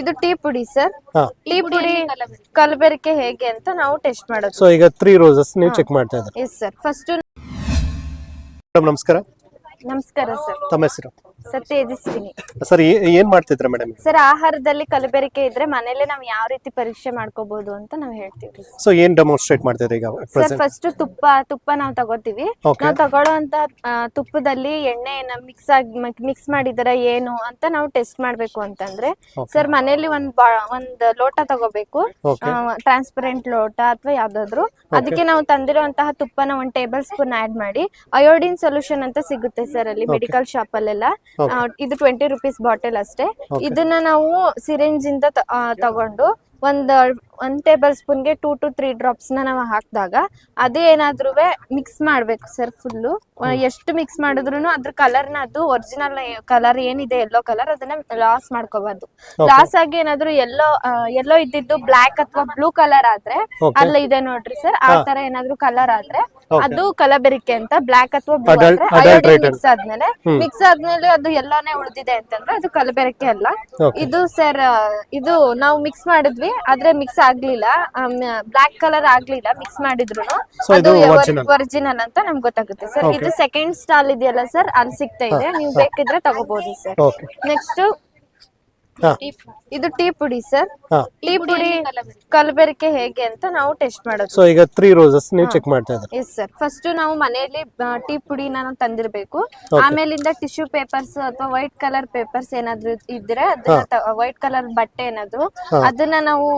ಇದು ಟೀ ಪುಡಿ sir. Tea ಪುಡಿ ಕಲಬೆರಕೆ. ಹೇಗೆ ಅಂತ ನಾವು ಟೆಸ್ಟ್ ಮಾಡೋದು. ಸೊ ಈಗ ತ್ರೀ ರೋಸಸ್ ನೀವು ಚೆಕ್ ಮಾಡ್ತಾ ಇದ್ದಾರೆ. ಎಸ್ ಸರ್ ಫಸ್ಟ್ ನಮಸ್ಕಾರ. ನಮಸ್ಕಾರ ಸರ್ ತಮ್ಮ ಹೆಸರು? ಸರ್ ತೇಜಸ್ವಿನಿ ಸರ್ ಏನ್ ಮಾಡ್ತಿದ್ರ ಮೇಡಮ್ ಸರ್ ಆಹಾರದಲ್ಲಿ ಕಲಬೆರಿಕೆ ಇದ್ರೆ ಮನೇಲೆ ನಾವು ಯಾವ ರೀತಿ ಪರೀಕ್ಷೆ ಮಾಡ್ಕೋಬಹುದು ಅಂತ ನಾವು ಹೇಳ್ತೀವಿ ಸೊ ಏನ್ ಡೆಮೋನ್ಸ್ಟ್ರೇಟ್ ಮಾಡ್ತಿದ್ರೆ ಈಗ ಸರ್ ಫಸ್ಟ್ ತುಪ್ಪ ತುಪ್ಪ ನಾವು ತಗೋತೀವಿ. Okay. ನಾವು ತಗೊಳ್ಳುವಂತ ತುಪ್ಪದಲ್ಲಿ ಎಣ್ಣೆ ಮಿಕ್ಸ್ ಆಗಿ ಮಿಕ್ಸ್ ಮಾಡಿದಾರ ಏನು ಅಂತ ನಾವು ಟೆಸ್ಟ್ ಮಾಡ್ಬೇಕು ಅಂತಂದ್ರೆ Okay. ಸರ್ ಮನೇಲಿ ಒಂದ್ ಬಾ- ಒಂದ್ ಲೋಟ ತಗೋಬೇಕು. Okay. ಟ್ರಾನ್ಸ್ಪರೆಂಟ್ ಲೋಟ ಅಥವಾ ಯಾವ್ದಾದ್ರು. ಅದಕ್ಕೆ ನಾವು ತಂದಿರುವಂತಹ ತುಪ್ಪನ ಒಂದ್ ಟೇಬಲ್ ಸ್ಪೂನ್ ಆಡ್ ಮಾಡಿ ಅಯೋಡಿನ್ ಸೊಲ್ಯೂಷನ್ ಅಂತ ಸಿಗುತ್ತೆ ಸರ್ ಅಲ್ಲಿ ಮೆಡಿಕಲ್ ಶಾಪ್ ಅಲ್ಲೆಲ್ಲ. ಇದು ಟ್ವೆಂಟಿ ರುಪೀಸ್ ಬಾಟಲ್ ಅಷ್ಟೇ. ಇದನ್ನ ನಾವು ಸಿರಿಂಜ್ ಇಂದ ತಗೊಂಡು ಒಂದ್ ಒಂದ್ ಟೇಬಲ್ ಸ್ಪೂನ್ಗೆ ಟೂ ಟು ತ್ರೀ ಡ್ರಾಪ್ಸ್ನ ನಾವು ಹಾಕಿದಾಗ ಅದೇ ಏನಾದ್ರೂ ಮಿಕ್ಸ್ ಮಾಡ್ಬೇಕು ಸರ್ ಫುಲ್ಲು ಎಷ್ಟು ಮಿಕ್ಸ್ ಮಾಡಿದ್ರು ಅದ್ರ ಕಲರ್ನ ಅದು ಒರಿಜಿನಲ್ ಕಲರ್ ಏನಿದೆ ಎಲ್ಲೋ ಕಲರ್ ಅದನ್ನ ಲಾಸ್ ಮಾಡ್ಕೋಬಾರ್ದು. ಲಾಸ್ ಆಗಿ ಏನಾದ್ರು ಎಲ್ಲೋ ಎಲ್ಲೋ ಇದ್ದಿದ್ದು ಬ್ಲಾಕ್ ಅಥವಾ ಬ್ಲೂ ಕಲರ್ ಆದ್ರೆ. ಅಲ್ಲ ಇದೆ ನೋಡ್ರಿ ಸರ್ ಆ ತರ ಏನಾದ್ರು ಕಲರ್ ಆದ್ರೆ ಅದು ಕಲಬೆರಿಕೆ ಅಂತ ಬ್ಲಾಕ್ ಅಥವಾ ಬ್ಲೂ ಮಿಕ್ಸ್ ಆದ್ಮೇಲೆ ಮಿಕ್ಸ್ ಆದ್ಮೇಲೆ ಅದು ಎಲ್ಲಾನೇ ಉಳಿದಿದೆ ಅಂತಂದ್ರೆ ಅದು ಕಲಬೆರಿಕೆ ಅಲ್ಲ. ಇದು ಸರ್ ಇದು ನಾವು ಮಿಕ್ಸ್ ಮಾಡಿದ್ವಿ ಆದ್ರೆ ಮಿಕ್ಸ್ ಆಗ್ಲಿಲ್ಲ. ಬ್ಲಾಕ್ ಕಲರ್ ಆಗ್ಲಿಲ್ಲ ಮಿಕ್ಸ್ ಮಾಡಿದ್ರು ಅದು. ಒರಿಜಿನಲ್ ಅಂತ ನಮ್ಗೆ ಗೊತ್ತಾಗುತ್ತೆ ಸರ್. ಇದು ಸೆಕೆಂಡ್ ಸ್ಟಾಲ್ ಇದೆಯಲ್ಲ ಸರ್ ಅಲ್ಲಿ ಸಿಗ್ತಾ ಇದೆ. ನೀವು ಬೇಕಿದ್ರೆ ತಗೋಬಹುದು ಸರ್. ನೆಕ್ಸ್ಟ್ ಇದು ಟೀ ಪುಡಿ ಸರ್. ಟೀ ಪುಡಿ ಕಲಬೆರಕೆ ಹೇಗೆ ಅಂತ ನಾವು ಟೆಸ್ಟ್ ಮಾಡೋದು. ಸೊ ಈಗ ತ್ರೀ ರೋಸಸ್ ನೀವು ಚೆಕ್ ಮಾಡ್ತಾ ಇದ್ದೀರಾ? ಎಸ್ ಸರ್ ಫಸ್ಟ್ ನಾವು ಮನೆಯಲ್ಲಿ ಟೀ ಪುಡಿನ ನಾವು ತಂದಿರ್ಬೇಕು. ಆಮೇಲಿಂದ ಟಿಶ್ಯೂ ಪೇಪರ್ಸ್ ಅಥವಾ ವೈಟ್ ಕಲರ್ ಪೇಪರ್ಸ್ ಏನಾದ್ರು ಇದ್ರೆ ಅದನ್ನ ವೈಟ್ ಕಲರ್ ಬಟ್ಟೆ ಏನಾದ್ರು ಅದನ್ನ ನಾವು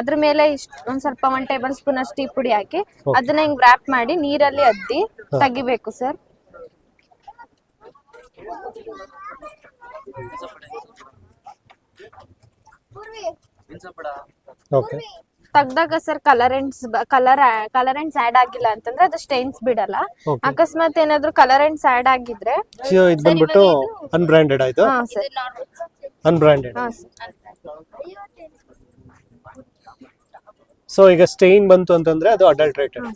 ಅದ್ರ ಮೇಲೆ ಇಷ್ಟ್ ಒಂದ್ ಸ್ವಲ್ಪ ಒಂದ್ ಟೇಬಲ್ ಸ್ಪೂನ್ ಅಷ್ಟು ಟೀ ಪುಡಿ ಹಾಕಿ ಅದನ್ನ ಹಿಂಗ್ ವ್ರಾಪ್ ಮಾಡಿ ನೀರಲ್ಲಿ ಅದ್ದಿ ತೆಗಿಬೇಕು sir okay. ತೆಗ್ದಾಗ sir colourants colour colourants add ಆಗಿಲ್ಲ ಅಂತಂದ್ರೆ ಅದು ಸ್ಟೈನ್ಸ್ ಬಿಡಲ್ಲ. Okay. ಅಕಸ್ಮಾತ್ ಏನಾದ್ರು ಕಲರೆಂಟ್ಸ್ ಆಡ್ ಆಗಿದ್ರೆ ಸೊ ಇದು ಬಂದ್ಬಿಟ್ಟು ಅನ್ಬ್ರ್ಯಾಂಡೆಡ್ ಆಯ್ತು? ಹಾ ಸರ್. ಅನ್ಬ್ರ್ಯಾಂಡೆಡ್ ಹಾ ಸೊ ಈಗ ಸ್ಟೇನ್ ಬಂತು ಅಂತಂದ್ರೆ ಅದು ಅಡಲ್ಟ್ರೇಟೆಡ್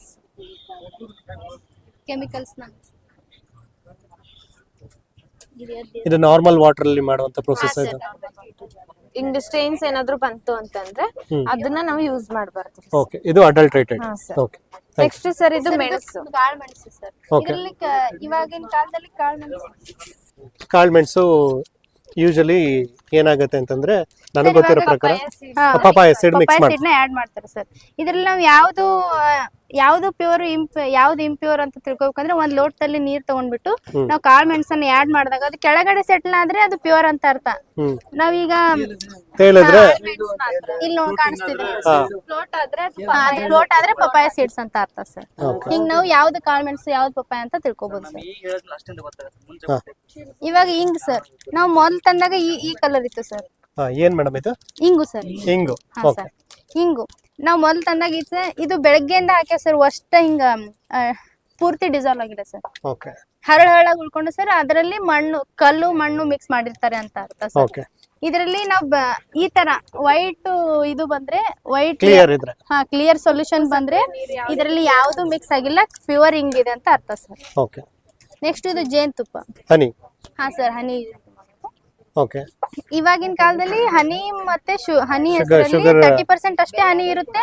ಕೆಮಿಕಲ್ಸ್ ಇದು ನಾರ್ಮಲ್ ವಾಟರ್ ಅಲ್ಲಿ ಮಾಡುವಂತ ಪ್ರೊಸೆಸ್ ಇದು. ಹಿಂಗ್ ಸ್ಟೇನ್ಸ್ ಏನಾದ್ರು ಬಂತು ಅಂತಂದ್ರೆ ಅದನ್ನ ನಾವು ಯೂಸ್ ಮಾಡಬಾರ್ದು. ಓಕೆ ಇದು ಅಡಲ್ಟ್ರೇಟೆಡ್ ಓಕೆ ನೆಕ್ಸ್ಟ್ ಸರ್ ಇದು ಮೆಣಸು ಕಾಳು ಮೆಣಸು ಸರ್ ಓಕೆ ಇದರಲ್ಲಿ ಇವಾಗಿನ ಕಾಲದಲ್ಲಿ ಕಾಳು ಮೆಣಸು. ಕಾಳ್ಮೆಣಸು ಯೂಶಲಿ ಏನಾಗುತ್ತೆ ಅಂತಂದ್ರೆ ನನಗೆ ಗೊತ್ತಿರೋ ಪ್ರಕಾರ ಪಪಾಯ ಸೀಡ್ ಮಿಕ್ಸ್ ಮಾಡಿ ಸೀಡ್ನ ಆಡ್ ಮಾಡ್ತಾರೆ ಸರ್. ಇದ್ರಲ್ಲಿ ನಾವು ಯಾವುದು ಯಾವ್ದು ಪ್ಯೂರ್ ಇಂಪ್ ಯಾವ್ದು ಇಂಪ್ಯೂರ್ ಅಂತ ತಿಳ್ಕೊಬೇಕಂದ್ರೆ ಒಂದ್ ಲೋಟದಲ್ಲಿ ನೀರ್ ತಗೊಂಡ್ಬಿಟ್ಟು ನಾವು ಕಾಳು ಮೆಣಸನ್ನ ಆಡ್ ಮಾಡಿದಾಗ ಅದು ಕೆಳಗಡೆ ಸೆಟ್ಲ್ ಆದ್ರೆ ಅದು ಪ್ಯೂರ್ ಅಂತ ಅರ್ಥ. ನಾವೀಗ ಹೇಳಿದ್ರೆ? ಇಲ್ಲಿ ನೋಡ್ ಕಾಣಿಸ್ತಿದೆ. ಫ್ಲೋಟ್ ಆದ್ರೆ ಅದು ಲೋಟ್ ಆದ್ರೆ ಪಪಾಯ ಸೀಡ್ಸ್ ಅಂತ ಅರ್ಥ ಸರ್. ಹಿಂಗ್ ನಾವು ಯಾವ್ದು ಕಾಳು ಮೆಣಸು ಯಾವ್ದು ಪಪ್ಪಾಯ ಅಂತ ತಿಳ್ಕೊಬಹುದು ಸರ್. ಇವಾಗ ಹಿಂಗ್ ಸರ್. ನಾವು ಮೊದಲು ತಂದಾಗ ಈ ಈ ಕಲರ್ ಇತ್ತು ಸರ್ ಹಾ ಏನ್ ಮೇಡಮ್ ಇದು? ಹಿಂಗು ಸರ್ ಹಿಂಗು ಹಾ ಓಕೆ ಸರ್ ಹಿಂಗು ನಾವು ಮೊದಲು ತಂದಾಗ ಇದು ಇದು ಬೆಳಗ್ಗೆಯಿಂದ ಹಾಕ್ಯ ಸರ್ ಅಷ್ಟ ಹಿಂಗ ಆ, ಪೂರ್ತಿ ಡಿಸಾಲ್ವ್ ಆಗಿದೆ ಸರ್ ಓಕೆ ಹರಳು ಹರಳಾಗಿ ಉಳ್ಕೊಂಡು ಸರ್ ಅದರಲ್ಲಿ ಮಣ್ಣು ಕಲ್ಲು ಮಣ್ಣು ಮಿಕ್ಸ್ ಮಾಡಿರ್ತಾರೆ ಅಂತ ಅರ್ಥ ಸರ್ ಓಕೆ ಇದರಲ್ಲಿ ನಾವ್ ಬ- ಈ ತರ ವೈಟ್ ಇದು ಬಂದ್ರೆ ವೈಟ್ ಕ್ಲಿಯರ್ ಇದ್ರೆ. ಹಾ ಕ್ಲಿಯರ್ ಸೊಲ್ಯೂಷನ್ ಬಂದ್ರೆ ಇದರಲ್ಲಿ ಯಾವುದು ಮಿಕ್ಸ್ ಆಗಿಲ್ಲ ಪ್ಯೂರ್ ಹಿಂಗಿದೆ ಅಂತ ಅರ್ಥ ಸರ್ ಓಕೆ ನೆಕ್ಸ್ಟ್ ಇದು ಜೇನುತುಪ್ಪ. ಹನಿ. ಹಾ ಸರ್ ಹನಿ. ಓಕೆ. ಇವಾಗಿನ ಕಾಲದಲ್ಲಿ ಹನಿ ಮತ್ತೆ ಹನಿ ಹೆಸರಲ್ಲಿ ತರ್ಟಿ ಪರ್ಸೆಂಟ್ ಅಷ್ಟೇ ಹನಿ ಇರುತ್ತೆ.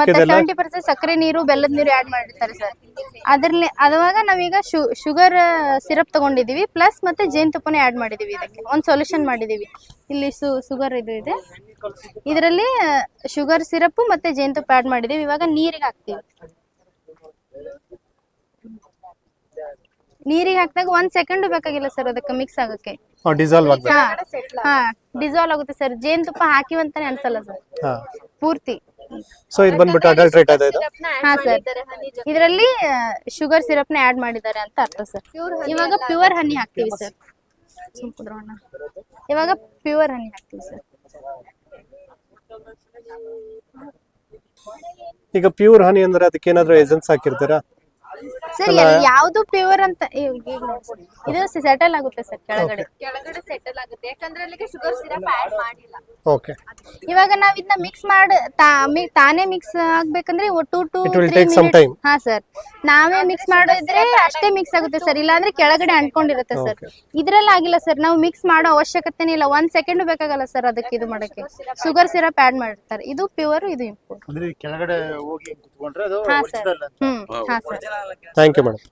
ಮತ್ತೆ? ಸೆವೆಂಟಿ ಪರ್ಸೆಂಟ್ ಸಕ್ಕರೆ ನೀರು ಬೆಲ್ಲದ ನೀರು ಆಡ್ ಮಾಡಿರ್ತಾರೆ ಸರ್ ಅದ್ರಲ್ಲಿ ಅದಾಗ ನಾವೀಗ ಶುಗರ್ ಸಿರಪ್ ತಗೊಂಡಿದೀವಿ ಪ್ಲಸ್ ಮತ್ತೆ ಜೇನುತುಪ್ಪನೇ ಆಡ್ ಮಾಡಿದೀವಿ ಇದಕ್ಕೆ. ಒಂದು ಸೊಲ್ಯೂಷನ್ ಮಾಡಿದೀವಿ. ಇಲ್ಲಿ ಸು ಶುಗರ್ ಇದು ಇದೆ. ಇದರಲ್ಲಿ ಶುಗರ್ ಸಿರಪ್ ಮತ್ತೆ ಜೇನುತುಪ್ಪ ಆಡ್ ಮಾಡಿದೀವಿ. ಇವಾಗ ನೀರಿಗೆ ಹಾಕ್ತೀವಿ. ನೀರಿಗೆ ಹಾಕಿದಾಗ ಒಂದ್ ಸೆಕೆಂಡ್ ಬೇಕಾಗಿಲ್ಲ ಸರ್ ಅದಕ್ಕೆ ಮಿಕ್ಸ್ ಆಗಕ್ಕೆ. ಡಿಸಾಲ್ವ್ ಹಾ ಹಾ ಡಿಸಾಲ್ವ್ ಆಗುತ್ತೆ ಸರ್ ಜೇನುತುಪ್ಪ ಹಾಕಿವಂತಾನೆ ಅನ್ಸಲ್ಲ ಸರ್ ಹಾ. ಪೂರ್ತಿ. ಸೊ ಇದು ಬಂದ್ಬಿಟ್ಟು ಅಡಲ್ಟ್ರೇಟ್ ಆದ ಇದು? ಹಾ ಸರ್ ಇದರಲ್ಲಿ ಶುಗರ್ ಸಿರಪ್ನ ಆಡ್ ಮಾಡಿದ್ದಾರೆ ಅಂತ ಅರ್ಥ ಸರ್ ಇವಾಗ ಪ್ಯೂರ್ ಹನಿ ಹಾಕ್ತೀವಿ ಸರ್ ಇವಾಗ ಪ್ಯೂರ್ ಹನಿ ಹಾಕ್ತೀವಿ ಸರ್ ಈಗ ಪ್ಯೂರ್ ಹನಿ ಅಂದ್ರೆ ಅದಕ್ಕೆ ಏನಾದ್ರು ಎಸೆನ್ಸ್ ಹಾಕಿರ್ತೀರಾ? ಸರ್ ಯಾವ್ದು ಪ್ಯೂರ್ ಅಂತ. ಇದು ಸೆಟಲ್ ಆಗುತ್ತೆ ಸರ್ ಕೆಳಗಡೆ. ಕೆಳಗಡೆ ಸೆಟಲ್ ಆಗುತ್ತೆ. ಯಾಕಂದ್ರೆ ಅಲ್ಲಿಗೆ ಶುಗರ್ ಸಿರಪ್ ಆಡ್ ಮಾಡಿಲ್ಲ. ಓಕೆ ಇವಾಗ ನಾವ್ ಇದನ್ನ ಮಿಕ್ಸ್ ಮಾಡ್ ತಾನೇ ಮಿಕ್ಸ್ ಆಗ್ಬೇಕಂದ್ರೆ ಟೂ ಟು ಹಾ ಸರ್ ನಾವೇ ಮಿಕ್ಸ್ ಮಾಡಿದ್ರೆ ಅಷ್ಟೇ ಮಿಕ್ಸ್ ಆಗುತ್ತೆ ಸರ್ ಇಲ್ಲಾಂದ್ರೆ ಕೆಳಗಡೆ ಅಂಟ್ಕೊಂಡಿರುತ್ತೆ ಸರ್ ಇದ್ರಲ್ಲಿ ಆಗಿಲ್ಲ ಸರ್ ನಾವು ಮಿಕ್ಸ್ ಮಾಡೋ ಅವಶ್ಯಕತೆನೇ ಇಲ್ಲ. ಒಂದ್ ಸೆಕೆಂಡ್ ಬೇಕಾಗಲ್ಲ ಸರ್ ಅದಕ್ಕೆ ಇದು ಮಾಡಕ್ಕೆ. ಶುಗರ್ ಸಿರಪ್ ಆಡ್ ಮಾಡಿರ್ತಾರೆ ಇದು ಪ್ಯೂರ್ ಇದು ಇಂಪೋರ್ಟ್ ಕೆಳಗಡೆ ಹೋಗಿ ಕುತ್ಕೊಂಡ್ರೆ ಅದು ಹಾ ಸರ್ ಅಂತ. ಹ್ಮ್. ಹಾ ಸರ್ ಥ್ಯಾಂಕ್ ಯು ಮೇಡಮ್